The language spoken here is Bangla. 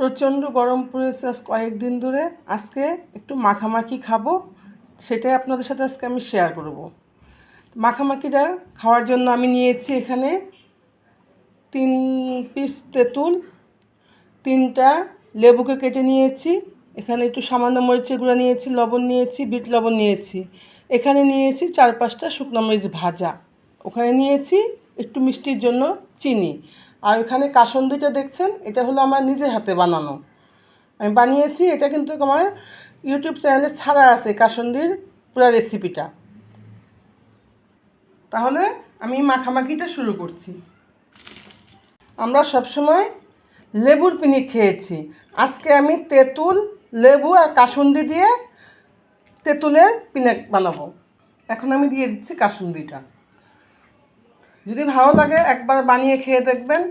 প্রচণ্ড গরম পড়েছে আজ কয়েকদিন ধরে। আজকে একটু মাখামাখি খাব, সেটাই আপনাদের সাথে আজকে আমি শেয়ার করব। মাখামাখিটা খাওয়ার জন্য আমি নিয়েছি এখানে তিন পিস তেঁতুল, তিনটা লেবুকে কেটে নিয়েছি। এখানে একটু সামান্য মরিচের গুঁড়া নিয়েছি, লবণ নিয়েছি, বিট লবণ নিয়েছি। এখানে নিয়েছি চার পাঁচটা শুকনো মরিচ ভাজা। ওখানে নিয়েছি একটু মিষ্টির জন্য চিনি। আর এখানে কাসন্দিটা দেখছেন, এটা হলো আমার নিজে হাতে বানানো। আমি বানিয়েছি, এটা কিন্তু আমার ইউটিউব চ্যানেলে ছাড়া আছে কাসন্দির পুরো রেসিপিটা তাহলে আমি মাখামাখিটা শুরু করছি। আমরা সবসময় লেবুর পিনি খেয়েছি। আজকে আমি তেঁতুল, লেবু আর কাসুন্দি দিয়ে তেঁতুলের পিনাক বানাবো। এখন আমি দিয়ে দিচ্ছি কাসুন্দিটা যদি ভালো লাগে একবার বানিয়ে খেয়ে দেখবেন।